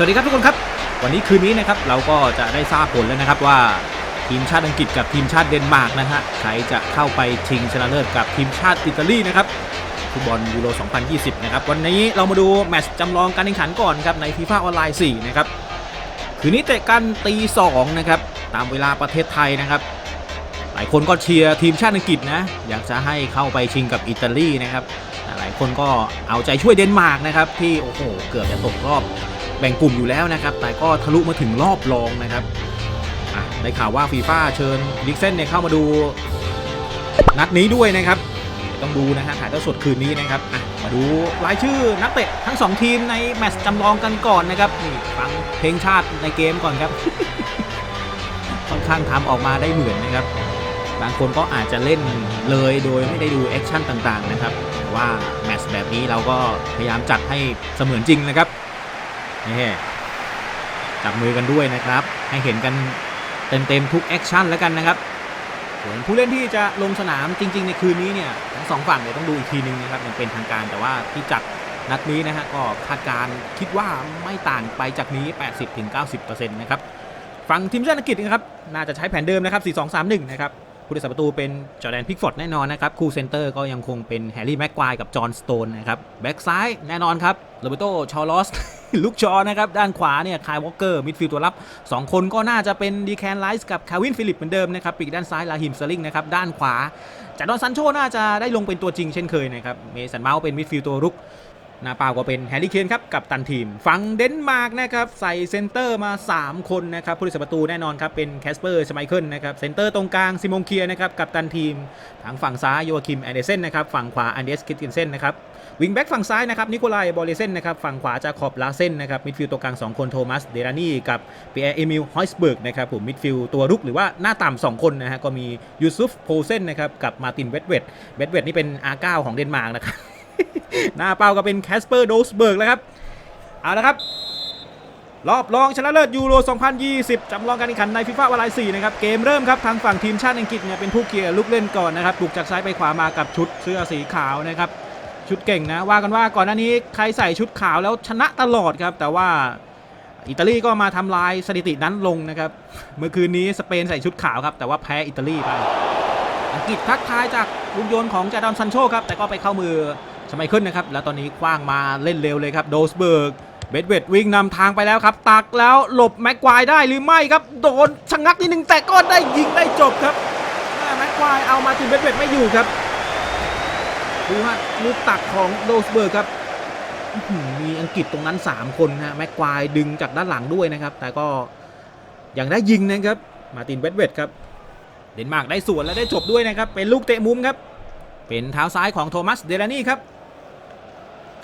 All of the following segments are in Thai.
สวัสดีครับทุกคนครับ วันนี้คืนนี้นะครับเราก็จะได้ทราบผลแล้วนะครับว่าทีมชาติอังกฤษกับทีมชาติเดนมาร์กนะฮะใครจะเข้าไปชิงชนะเลิศกับทีมชาติอิตาลีนะครับฟุตบอลยูโร 2020 นะครับ วันนี้เรามาดูแมตช์จำลองการแข่งขันก่อนครับในฟีฟ่าออนไลน์ 4 นะครับ คืนนี้เตะกันตี2นะครับ ตามเวลาประเทศไทยนะครับ หลายคนก็เชียร์ทีมชาติอังกฤษนะ อยากจะให้เข้าไปชิงกับอิตาลีนะครับแต่หลายคนก็เอาใจช่วยเดนมาร์กนะครับ ที่โอ้โหเกือบจะตกรอบ แบ่งกลุ่มอยู่แล้วนะครับ แต่ก็ทะลุมาถึงรอบรองนะครับได้ข่าวว่าฟีฟ่าเชิญลิกเซนเนี่ยเข้ามาดูนัดนี้ด้วยนะครับ ต้องดูนะฮะถ่ายทอดสดคืนนี้นะครับมาดูรายชื่อนักเตะทั้งสองทีมในแมตช์จำลองกันก่อนนะครับนี่ฟังเพลงชาติในเกมก่อนครับ ค่อนข้างทำออกมาได้เหมือนนะครับ บางคนก็อาจจะเล่นเลยโดยไม่ได้ดูแอคชั่นต่างๆนะครับว่าแมตช์แบบนี้เราก็พยายามจัดให้เสมือนจริงนะครับ นี่จับมือกันด้วยนะครับ ให้เห็นกันเต็มๆทุกแอคชั่นแล้วกันนะครับส่วนผู้เล่นที่จะลงสนามจริง ๆ ในคืนนี้เนี่ยทั้งสองฝั่งเนี่ยต้องดูอีกทีนึงนะครับยังเป็นทางการแต่ว่าที่จัดนัดนี้นะฮะก็คาดการคิดว่าไม่ต่างไปจากนี้ 80-90%นะครับฝั่งทีมชาติอังกฤษนะครับน่าจะใช้แผนเดิมนะครับ 4-2-3-1 นะครับ ผู้รักษาประตูเป็นจอแดนพิกฟอร์ดแน่นอนนะครับ คู่เซนเตอร์ก็ยังคงเป็นแฮร์รี่แม็กควายกับจอห์นสโตนนะครับแบ็กซ้ายแน่นอนครับโรเบโตชอลอสลูกชอนะครับ ด้านขวาเนี่ยคายวอลเกอร์มิดฟิลด์ตัวรับ 2 คนก็น่าจะเป็นดีแคนไลส์กับคาวินฟิลิปเหมือนเดิมนะครับปีกด้านซ้ายลาฮิมสลิงนะครับ ด้านขวาจาดอนซันโชน่าจะได้ลงเป็นตัวจริงเช่นเคยนะครับเมสันเมาส์เป็นมิดฟิลด์ตัวรุก หน้าเปล่าก็เป็นแฮร์รี่เคนครับกับตันทีม ฝั่งเดนมาร์กนะครับใส่เซนเตอร์มา 3 คนนะครับผู้รักษาประตูแน่นอนครับเป็นแคสเปอร์ชไมเคิลนะครับเซนเตอร์ตรงกลางซิมงเคียนะครับกับตันทีม ทางฝั่งซ้ายโยคิมแอนเดเซนนะครับฝั่งขวาอันเดสคิดกินเซนนะครับวิงแบ็กฝั่งซ้ายนะครับนิโคลายบอลเลเซนนะครับฝั่งขวาจาคอบลาเซนนะครับมิดฟิลด์ตัวกลาง 2 คนโทมัสเดรานี่กับเปียร์เอมิลฮอยส์เบิร์กนะครับผมมิดฟิลด์ตัวรุกหรือว่าหน้าต่ำสองคนนะฮะก็มียูซุฟโพเซนนะครับกับมาตินเวดเวดเวดเวดนี่เป็น R9 ของเดนมาร์กนะครับ หน้าเป้าก็เป็นแคสเปอร์โดสเบิร์กแล้วครับ เอาละครับ รอบรองชนะเลิศยูโร 2020 จำลองการแข่งขันในฟีฟ่าวาไล4นะครับ เกมเริ่มครับทางฝั่งทีมชาติอังกฤษเนี่ยเป็นผู้เกียร์ลูกเล่นก่อนนะครับบุกจากซ้ายไปขวามากับชุดเสื้อสีขาวนะครับชุดเก่งนะว่ากันว่าก่อนหน้านี้ใครใส่ชุดขาวแล้วชนะตลอดครับ แต่ว่าอิตาลีก็มาทำลายสถิตินั้นลงนะครับ เมื่อคืนนี้สเปนใส่ชุดขาวครับ แต่ว่าแพ้อิตาลีไป อังกฤษทักทายจากลูกโยนของจาดอนซันโชครับ แต่ก็ไปเข้ามือ ชไมเคิลนะครับ แล้วตอนนี้คว้างมาเล่นเร็วเลยครับ โดสเบิร์ก เบดเวดวิ่งนำทางไปแล้วครับ ตักแล้วหลบแม็กควายได้หรือไม่ครับ โดนชะงักนิดนึงแต่ก็ได้ยิงได้จบครับแม็กควายเอามาถึงเบดเวดไม่อยู่ครับ ดูฮะลูกตักของโดสเบิร์กครับ มีอังกฤษตรงนั้น 3 คนฮะแม็กควายดึงจากด้านหลังด้วยนะครับ แต่ก็ยังได้ยิงนะครับ มาตินเบดเวดครับเดนมาร์กได้สวนและได้จบด้วยนะครับ เป็นลูกเตะมุมครับ เป็นเท้าซ้ายของโทมัสเดลานี่ครับ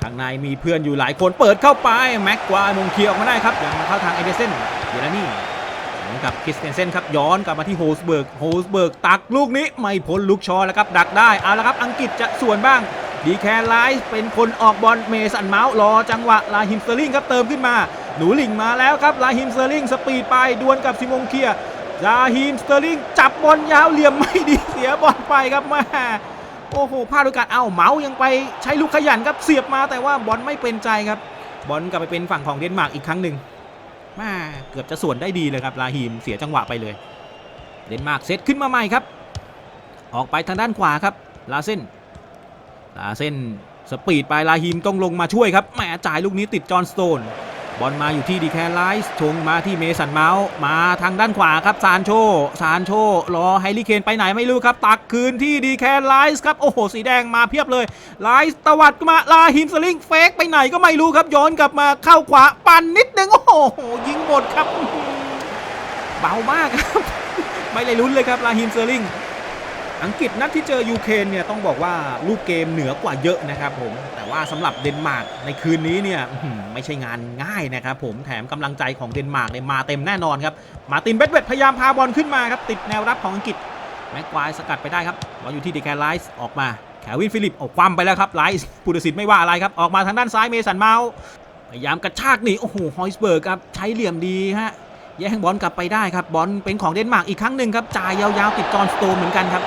ข้างในมีเพื่อนอยู่หลายคนเปิดเข้าไป แม็กควายมงเคียออกมาได้ครับยังมาเข้าทางเอเดเซนเดลานี่เหมือนกับคริสเตนเซนครับย้อนกลับมาที่โฮสเบิร์กโฮสเบิร์กตักลูกนี้ไม่พ้นลูกชอแล้วครับดักได้เอาละครับอังกฤษจะส่วนบ้างดีแคร์ไลท์เป็นคนออกบอลเมสันเมาส์รอจังหวะลาฮิมสเตอร์ลิงครับเติมขึ้นมา หนูหลิงมาแล้วครับลาฮิมสเตอร์ลิงสปีดไปดวลกับซิมงเคียร์ลาฮิมสเตอร์ลิงจับบอลยาวเหลี่ยมไม่ดีเสียบอลไปครับแม่ โอ้โหพลาดโอกาสเอาเมาส์ยังไปใช้ลูกขยันครับเสียบมาแต่ว่าบอลไม่เป็นใจครับ บอลกลับไปเป็นฝั่งของเดนมาร์กอีกครั้งหนึ่งแม่เกือบจะส่วนได้ดีเลยครับลาฮีมเสียจังหวะไปเลย เดนมาร์กเซตขึ้นมาใหม่ครับ ออกไปทางด้านขวาครับลาเซนลาเซนสปีดไปลาฮีมต้องลงมาช่วยครับแหมจ่ายลูกนี้ติดจอห์นสโตน บอลมาอยู่ที่ดีแคร์ไลส์ชงมาที่เมสันเมาส์มาทางด้านขวาครับซานโชซานโชรอไฮริเคนไปไหนไม่รู้ครับ ตักคืนที่ดีแคร์ไลส์ครับ โอ้โห สีแดงมาเพียบเลยไลส์ตวัดมาลาฮิมสลิงเฟกไปไหนก็ไม่รู้ครับย้อนกลับมาเข้าขวาปั่นนิดนึงโอ้โห ยิงหมดครับ เบามากครับ ไม่เลยลุ้นเลยครับลาฮิมเซอร์ลิง อังกฤษนัดที่เจอยูเครนเนี่ยต้องบอกว่าลูกเกมเหนือกว่าเยอะนะครับผมแต่ว่าสำหรับเดนมาร์กในคืนนี้เนี่ยไม่ใช่งานง่ายนะครับผมแถมกำลังใจของเดนมาร์กเนี่ยมาเต็มแน่นอนครับมาตินเบดเวดพยายามพาบอลขึ้นมาครับติดแนวรับของอังกฤษแม็กควายสกัดไปได้ครับบอลอยู่ที่เดแคร์ไลส์ออกมาแควินฟิลิปออกความไปแล้วครับไลส์ผู้ตัดสินไม่ว่าอะไรครับออกมาทางด้านซ้ายเมสันเมาส์พยายามกระชากหนีโอ้โหฮอยสเบิร์กครับใช้เหลี่ยมดีฮะแย่งบอลกลับไปได้ครับบอลเป็นของเดนมาร์กอีกครั้งหนึ่งครับจ่ายยาวๆติดจอห์นสโตนเหมือนกันครับ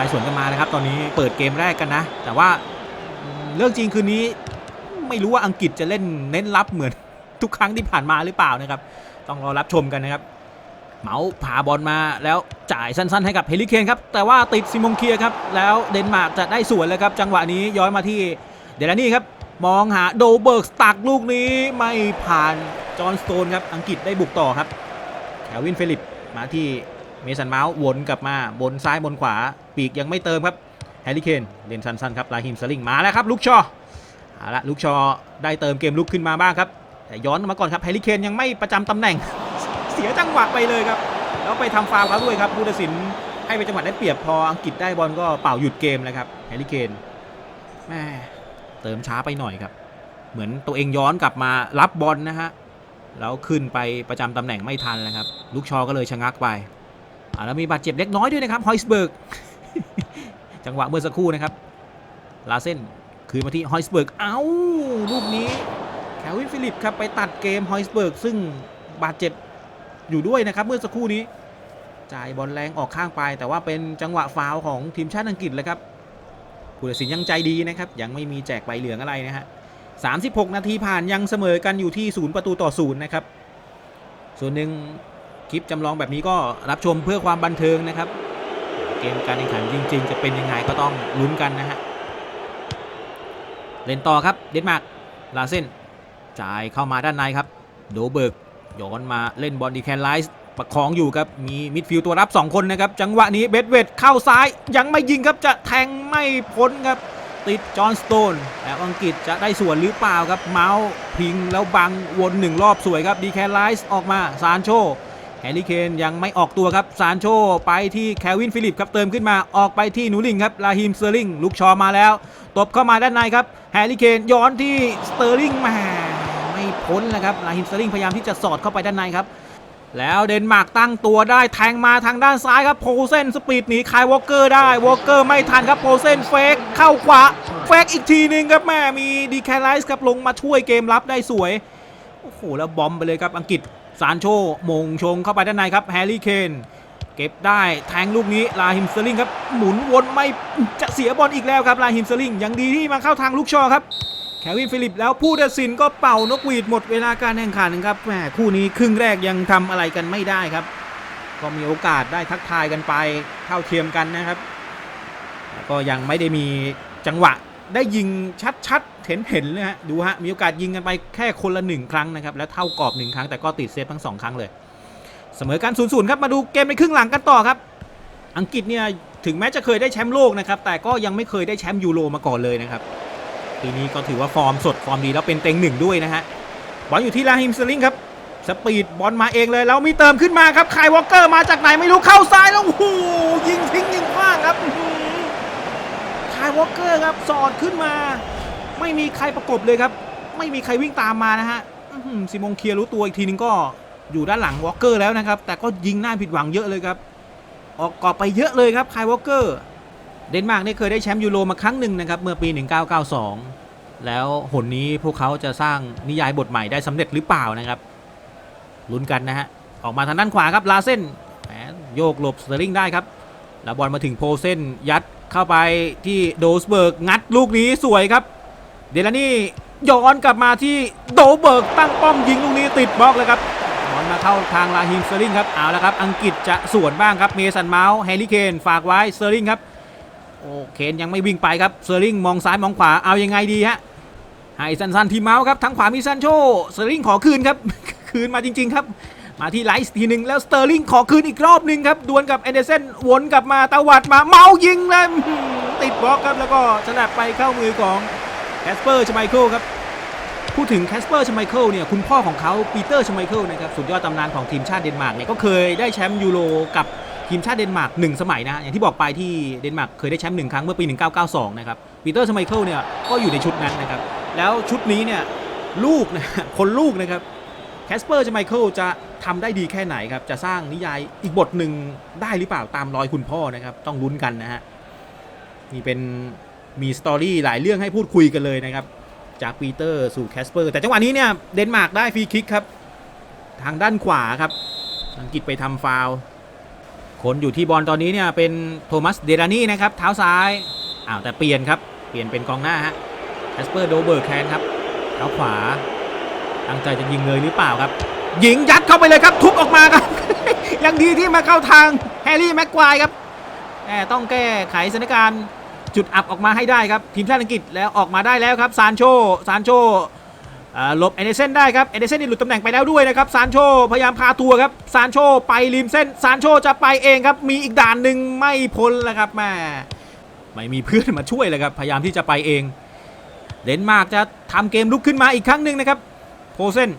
ไปสวนกันมานะครับ ตอนนี้เปิดเกมแรกกันนะ แต่ว่าเรื่องจริงคืนนี้ไม่รู้ว่าอังกฤษจะเล่นเน้นรับเหมือนทุกครั้งที่ผ่านมาหรือเปล่านะครับ ต้องรอรับชมกันนะครับ เมาพาบอลมาแล้วจ่ายสั้นๆ ให้กับเฮลิเคนครับ แต่ว่าติดซิมงเคียครับ แล้วเดนมาร์กจะได้สวนเลยครับ จังหวะนี้ย้อนมาที่เดลานี่ครับ มองหาโดเบิร์กตักลูกนี้ไม่ผ่านจอห์นสโตนครับ อังกฤษได้บุกต่อครับแคลวินเฟลิปมาที่ เมสันเมาส์วนกลับมาบนซ้ายบนขวา ปีกยังไม่เติมครับแฮร์รี่เคนเล่นสั้นๆครับลาฮิมสลิงมาแล้วครับลูกชอเอาละลูกชอได้เติมเกมลุกขึ้นมาบ้างครับแต่ย้อนมาก่อนครับแฮร์รี่เคนยังไม่ประจำตำแหน่ง เสียจังหวะไปเลยครับ แล้วไปทำฟาวล์เขาด้วยครับผู้ตัดสินให้ไปจังหวะได้เปรียบพออังกฤษได้บอลก็เป่าหยุดเกมเลยครับแฮร์รี่เคนแม่เติมช้าไปหน่อยครับ เหมือนตัวเองย้อนกลับมารับบอลนะฮะแล้วขึ้นไปประจำตำแหน่งไม่ทันแล้วครับ ลูกชอก็เลยชะงักไป แล้วมีบาดเจ็บเล็กน้อยด้วยนะครับฮอยสเบิร์กจังหวะเมื่อสักครู่นะครับลาเส้นคืนมาที่ฮอยสเบิร์กเอ้าลูกนี้แคลวินฟิลิปครับไปตัดเกมฮอยสเบิร์กซึ่งบาดเจ็บอยู่ด้วยนะครับ เมื่อสักครู่นี้จ่ายบอลแรงออกข้างไป แต่ว่าเป็นจังหวะฟาวของทีมชาติอังกฤษเลยครับผู้ตัดสินยังใจดีนะครับ ยังไม่มีแจกใบเหลืองอะไรนะฮะ36 นาทีผ่านยังเสมอกันอยู่ที่ 0 ประตูต่อ 0 นะครับ ส่วนหนึ่ง คลิปจำลองแบบนี้ก็รับชมเพื่อความบันเทิงนะครับ เกมการแข่งขันจริง ๆ จะเป็นยังไงก็ต้องลุ้นกันนะฮะเล่นต่อครับเดนมาร์กลาเซนจ่ายเข้ามาด้านในครับ โดเบิร์กย้อนมาเล่นบอลดีแคนไลส์ประคองอยู่ครับ มีมิดฟิลด์ตัวรับ 2 คนนะครับ จังหวะนี้เบดเวดเข้าซ้ายยังไม่ยิงครับจะแทงไม่พ้นครับ ติดจอห์นสโตนแล้วอังกฤษจะได้ส่วนหรือเปล่าครับ เมาส์พิงแล้วบังวนหนึ่งรอบสวยครับดีแคนไลส์ออกมาซานโช แฮร์รี่เคนยังไม่ออกตัวครับซานโชไปที่แคลวินฟิลิปครับเติมขึ้นมาออกไปที่นูลิงครับลาฮิมเซอร์ลิงลูกชอมาแล้วตบเข้ามาด้านในครับแฮร์รี่เคนย้อนที่สเตอร์ลิงมาไม่พ้นนะครับลาฮิมเซอร์ลิงพยายามที่จะสอดเข้าไปด้านในครับแล้วเดนมาร์กตั้งตัวได้แทงมาทางด้านซ้ายครับโพเซนสปีดหนีคายวอลเกอร์ได้วอลเกอร์ไม่ทันครับโพเซนเฟกเข้าขวาเฟกอีกทีหนึ่งครับแม่มีดีแคลไลส์ครับลงมาช่วยเกมรับได้สวยโอ้โหแล้วบอมไปเลยครับอังกฤษ ซานโชมงชงเข้าไปด้านในครับแฮร์รี่เคนเก็บได้แทงลูกนี้ลาฮิมเซอร์ลิงครับหมุนวนไม่จะเสียบอลอีกแล้วครับลาฮิมเซอร์ลิงยังดีที่มาเข้าทางลูกชอครับแควินฟิลิปแล้วผู้ตัดสินก็เป่านกหวีดหมดเวลาการแข่งขันครับแหมคู่นี้ครึ่งแรกยังทำอะไรกันไม่ได้ครับ ก็มีโอกาสได้ทักทายกันไปเท่าเทียมกันนะครับก็ยังไม่ได้มีจังหวะ ได้ยิงชัดๆเห็นเห็นๆเลยฮะดูฮะมีโอกาสยิงกันไปแค่คนละหนึ่งครั้งนะครับแล้วเท่ากรอบหนึ่งครั้งแต่ก็ติดเซฟทั้งสองครั้งเลย เสมอกัน0ูนย์ครับมาดูเกมในครึ่งหลังกันต่อครับ อังกฤษเนี่ยถึงแม้จะเคยได้แชมป์โลกนะครับแต่ก็ยังไม่เคยได้แชมป์ยูโรมาก่อนเลยนะครับปีนี้ก็ถือว่าฟอร์มสดฟอร์มดีแล้วเป็นเต็งหนึ่งด้วยนะฮะบอลอยู่ที่ลาฮิมสลิงครับสปีดบอลมาเองเลยแล้วมีเติมขึ้นมาครับคายวอลเกอร์มาจากไหนไม่รู้เข้าซ้ายแล้วโอ้โหยิงทิ้งยิงขว้างครับ ไคายวอลเกอร์ครับสอดขึ้นมา ไม่มีใครประกบเลยครับ ไม่มีใครวิ่งตามมานะฮะซิมงเคียรู้ตัวอีกทีนึงก็อยู่ด้านหลังวอลเกอร์แล้วนะครับ แต่ก็ยิงหน้าผิดหวังเยอะเลยครับ ออกกรอบไปเยอะเลยครับคายวอลเกอร์เดนมาร์กนี่เคยได้แชมป์ยูโรมาครั้งหนึ่งนะครับเมื่อปี 1992 แล้วหนนี้พวกเขาจะสร้างนิยายบทใหม่ได้สำเร็จหรือเปล่านะครับลุ้นกันนะฮะออกมาทางด้านขวาครับลาเส้นโยกหลบสเตอร์ลิงได้ครับแล้วบอลมาถึงโพเซนยัด เข้าไปที่โดสเบิร์กงัดลูกนี้สวยครับ เดลานี่ย้อนกลับมาที่โดเบิร์กตั้งป้อมยิงลูกนี้ติดบล็อกเลยครับบอลมาเข้าทางลาฮิมเตอร์ลิงครับเอาละครับ อังกฤษจะสวนบ้างครับเมสันเมาส์แฮร์รี่เคนฝากไว้เตอร์ลิงครับโอเคนยังไม่วิ่งไปครับเซอร์ลิงมองซ้ายมองขวาเอายังไงดีฮะให้สั้นๆทีเมาส์ครับทางขวามีซันโชเซอร์ลิงขอคืนครับ คืนมาจริง ๆ ครับ มาที่ไลท์ทีหนึ่งแล้วสเตอร์ลิงขอคืนอีกรอบหนึ่งครับดวลกับแอนเดเซนวนกลับมาตาวัดมาเมายิงเลยติดบล็อกครับแล้วก็ฉลับไปเข้ามือของแคสเปอร์ชไมเคิลครับพูดถึงแคสเปอร์ชไมเคิลเนี่ยคุณพ่อของเขาปีเตอร์ชไมเคิลนะครับสุดยอดตำนานของทีมชาติเดนมาร์กเนี่ยก็เคยได้แชมป์ยูโรกับทีมชาติเดนมาร์กหนึ่งสมัยนะฮะอย่างที่บอกไปที่เดนมาร์กเคยได้แชมป์หนึ่งครั้งเมื่อปี 1992 นะครับปีเตอร์ชไมเคิลเนี่ยก็อยู่ในชุดนั้นนะครับแล้วชุดนี้เนี่ยลูกนะคนลูกนะครับแคสเปอร์ชไมเคิลจะ ทำได้ดีแค่ไหนครับ จะสร้างนิยายอีกบทหนึ่งได้หรือเปล่าตามรอยคุณพ่อนะครับ ต้องลุ้นกันนะฮะนี่เป็นมีสตอรี่หลายเรื่องให้พูดคุยกันเลยนะครับ จากปีเตอร์สู่แคสเปอร์ แต่จังหวะนี้เนี่ยเดนมาร์กได้ฟรีคิกครับ ทางด้านขวาครับ อังกฤษไปทำฟาวล์คนอยู่ที่บอลตอนนี้เนี่ยเป็นโทมัสเดรานี่นะครับ เท้าซ้ายอ้าวแต่เปลี่ยนครับ เปลี่ยนเป็นกองหน้าฮะแคสเปอร์โดเบิร์แคนครับเท้าขวาตั้งใจจะยิงเลยหรือเปล่าครับ ยิงยัด เข้าไปเลยครับ ทุบออกมาครับ ยังดีที่มาเข้าทางแฮร์รี่แม็กควายครับแหมต้องแก้ไขสถานการณ์จุดอับออกมาให้ได้ครับ ทีมชาติอังกฤษแล้วออกมาได้แล้วครับซานโชซานโชอ่าหลบเอเดเซนได้ครับเอเดเซนนี่หลุดตำแหน่งไปแล้วด้วยนะครับซานโชพยายามพาตัวครับซานโชไปริมเส้นซานโชจะไปเองครับ มีอีกด่านหนึ่งไม่พ้นแล้วครับแม่ไม่มีเพื่อนมาช่วยเลยครับ พยายามที่จะไปเองเดนมาร์กจะทำเกมลุกขึ้นมาอีกครั้งหนึ่งนะครับโพเซน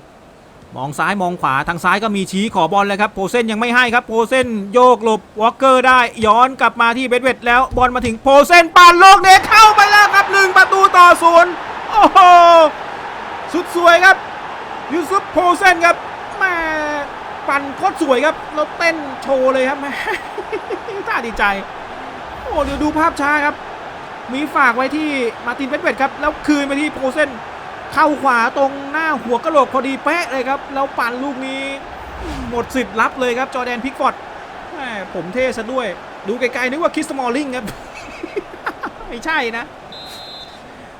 มองซ้ายมองขวาทางซ้ายก็มีชี้ขอบอลเลยครับโพเซนยังไม่ให้ครับโพเซนโยกหลบวอลเกอร์ได้ย้อนกลับมาที่เบดเวดแล้วบอลมาถึงโพเซนปานโลกเน็ตเข้าไปแล้วครับหนึ่งประตูต่อศูนย์โอ้โหสุดสวยครับยูซุปโพเซนครับแม่ปั่นโคตรสวยครับแล้วเต้นโชว์เลยครับแม่ท่าดีใจ โอ้เดี๋ยวดูภาพช้าครับ มีฝากไว้ที่มาตินเวดเวดครับแล้วคืนไปที่โพเซน เข้าขวาตรงหน้าหัวกระโหลกพอดีเป๊ะเลยครับ แล้วปั่นลูกนี้หมดสิทธิ์รับเลยครับจอแดนพิกฟอร์ดผมเท่ซะด้วย ดูไกลๆนึกว่าคิสมอลลิงครับ ไม่ใช่นะ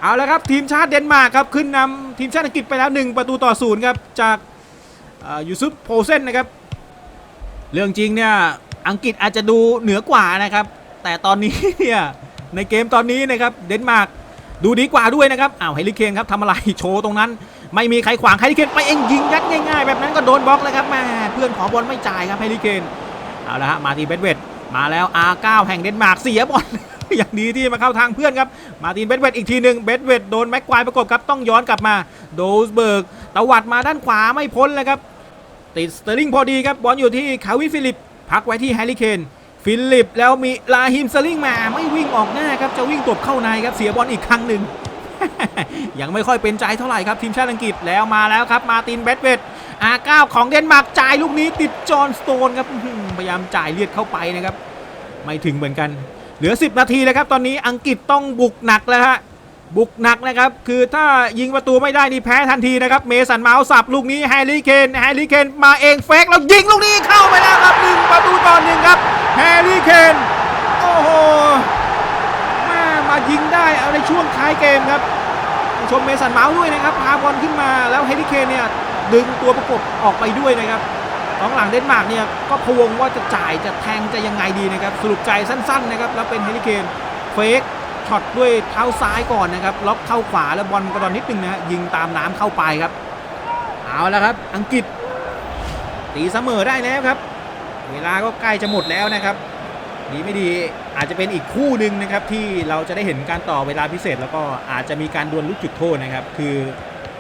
เอาละครับทีมชาติเดนมาร์กครับ ขึ้นนำทีมชาติอังกฤษไปแล้ว 1 ประตูต่อศูนย์ครับ จากอูซุปโพเซนนะครับ เรื่องจริงเนี่ย อังกฤษอาจจะดูเหนือกว่านะครับ แต่ตอนนี้เนี่ยในเกมตอนนี้นะครับเดนมาร์ก ดูดีกว่าด้วยนะครับอ้าวเฮลิเคนครับทำอะไรโชว์ตรงนั้น ไม่มีใครขวางเฮลิเคนไปเองยิงยัดง่ายๆ แบบนั้นก็โดนบล็อกแล้วครับแม่เพื่อนขอบอลไม่จ่ายครับเฮลิเคนเอาละฮะมาทีเบดเวดมาแล้ว R9 แห่งเดนมาร์กเสียบอลอย่างดีที่มาเข้าทางเพื่อนครับ มาทีนเบดเวดอีกทีหนึ่งเบดเวดโดนแม็กควายประกบครับต้องย้อนกลับมาโดสเบิร์กตวัดมาด้านขวาไม่พ้นเลยครับติดสเตอร์ลิงพอดีครับบอลอยู่ที่คาวิฟิลิปพักไว้ที่แฮร์รี่เคน ฟิลิปแล้วมีลาฮิมสลิงมาไม่วิ่งออกหน้าครับจะวิ่งตบเข้าในครับเสียบอลอีกครั้งหนึ่ง ยังไม่ค่อยเป็นใจเท่าไหร่ครับทีมชาติอังกฤษแล้วมาแล้วครับมาตินเบดเวดอาเก้าของเดนมาร์กจ่ายลูกนี้ติดจอห์นสโตนครับพยายามจ่ายเลียดเข้าไปนะครับ ไม่ถึงเหมือนกัน เหลือ 10 นาทีแล้วครับ ตอนนี้อังกฤษต้องบุกหนักแล้วฮะบุกหนักนะครับ คือถ้ายิงประตูไม่ได้นี่แพ้ทันทีนะครับ เมสันเมาส์สับลูกนี้แฮร์รี่เคนแฮร์รี่เคนมาเองเฟกแล้วยิงลูกนี้เข้าไปแล้วครับหนึ่งประตูต่อหนึ่งครับ ฮร์รี่เคนโอ้โหมามายิงได้เอาในช่วงท้ายเกมครับชมเมสันเมาส์ด้วยนะครับพาบอลขึ้นมาแล้วแฮร์รี่เคนเนี่ยดึงตัวประกบออกไปด้วยนะครับกองหลังเดนมาร์กเนี่ยก็พวงว่าจะจ่ายจะแทงจะยังไงดีนะครับสรุปใจสั้นๆนะครับแล้วเป็นแฮร์รี่เคนเฟกช็อตด้วยเท้าซ้ายก่อนนะครับล็อกเข้าขวาแล้วบอลกระดอนนิดนึงนะฮะยิงตามน้ำเข้าไปครับ เอาแล้วครับ อังกฤษตีเสมอได้แล้วครับ เวลาก็ใกล้จะหมดแล้วนะครับดีไม่ดีอาจจะเป็นอีกคู่หนึ่งนะครับที่เราจะได้เห็นการต่อเวลาพิเศษ แล้วก็อาจจะมีการดวลลูกจุดโทษนะครับ คือ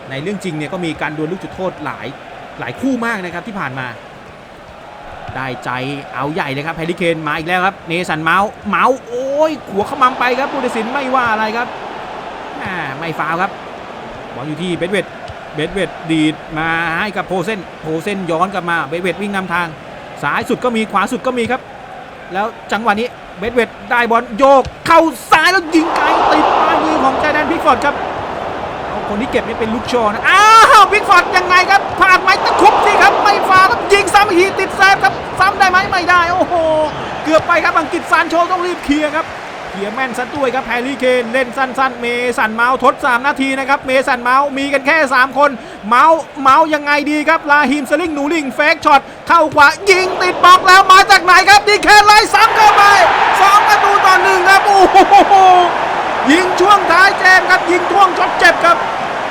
ในเรื่องจริงเนี่ยก็มีการดวลลูกจุดโทษหลายหลายคู่มากนะครับที่ผ่านมา ได้ใจเอาใหญ่เลยครับแฮร์รี่เคนมาอีกแล้วครับเนสันเมาส์เมาส์โอ้ยหัวขมำไปครับผู้ตัดสินไม่ว่าอะไรครับไม่ฟาวครับบอลอยู่ที่เบดเวดเบดเวดดีดมาให้กับโพเซนโพเซนย้อนกลับมาเบดเวดวิ่งนำทาง ซ้ายสุดก็มีขวาสุดก็มีครับ แล้วจังหวะนี้เบดเวดได้บอลโยก เข้าซ้ายแล้วยิงไกลติดปลายมือของแจแดนพิกฟอร์ดครับเอาคนที่เก็บนี่เป็นลูกโชว์นะอ้าวพิกฟอร์ดยังไงครับพลาดไหมตะคุบสิครับไม่ฟาวล์ครับยิงซ้ำอีกทีติดแซฟครับซ้ำได้ไหมไม่ได้โอ้โหเกือบไปครับอังกฤษซานโชต้องรีบเคลียร์ครับเคลียร์แม่นซะด้วยครับแฮร์รี่เคนเล่นสั้นๆ เมสันเมาส์ทด 3 นาทีนะครับ เมสันเมาส์มีกันแค่ 3 คน เมาส์เมาส์ยังไงดีครับ ลาฮิมสลิงหนูลิง เฟกช็อต เข้าขวายิงติดบล็อกแล้วมาจากไหนครับดีแคนไล่ซ้ำเข้าไปสองประตูต่อหนึ่งครับโอ้โหยิงช่วงท้ายเกมครับยิงท่วงช็อตเจ็บครับ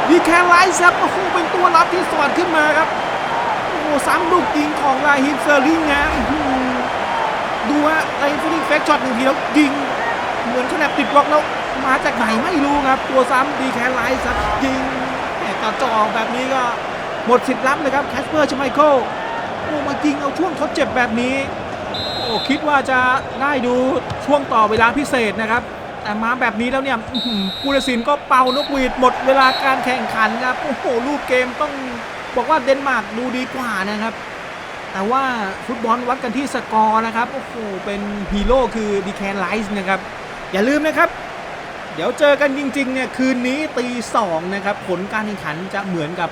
ดีแคนไล่ซับโอ้โหเป็นตัวรับที่สอดขึ้นมาครับโอ้โหซ้ำลูกยิงของลาฮิมเซอร์ลิงนะอื้อหือดูฮะไอ้ฟิลิงเฟกช็อตหนึ่งทีแล้วยิงเหมือนขนาดติดบล็อกแล้วมาจากไหนไม่รู้ครับ ตัวซ้ำดีแคนไลท์ครับยิงแหม่ต่อจอแบบนี้ก็หมดสิทธิ์รับเลยครับแคสเปอร์ชไมเคิล อ้มายิงเอาช่วงทดเจ็บแบบนี้ โอ้คิดว่าจะได้ดูช่วงต่อเวลาพิเศษนะครับ แต่มาแบบนี้แล้วเนี่ยอื้อหือผู้ตัดสินก็เป่านกหวีดหมดเวลาการแข่งขันครับโอ้โหรูปเกมต้องบอกว่าเดนมาร์กดูดีกว่านะครับ แต่ว่าฟุตบอลวัดกันที่สกอร์นะครับโอ้โหเป็นฮีโร่คือดีแคนไลซ์นะครับอย่าลืมนะครับ เดี๋ยวเจอกันจริงๆเนี่ยคืนนี้ตีสองนะครับผลการแข่งขันจะเหมือนกับ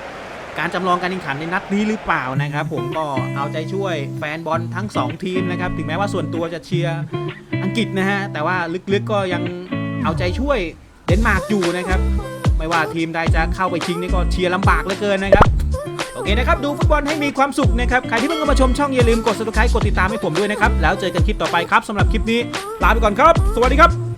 การจำลองการแข่งขันในนัดนี้หรือเปล่านะครับ ผมก็เอาใจช่วยแฟนบอลทั้ง 2 ทีมนะครับ ถึงแม้ว่าส่วนตัวจะเชียร์อังกฤษนะฮะ แต่ว่าลึกๆก็ยังเอาใจช่วยเดนมาร์กอยู่นะครับ ไม่ว่าทีมใดจะเข้าไปชิงนี่ก็เชียร์ลำบากเหลือเกินนะครับโอเคนะครับ ดูฟุตบอลให้มีความสุขนะครับ ใครที่เพิ่งเข้ามาชมช่องอย่าลืมกด subscribe กดติดตามให้ผมด้วยนะครับ แล้วเจอกันคลิปต่อไปครับสำหรับคลิปนี้ลาไปก่อนครับ สวัสดีครับ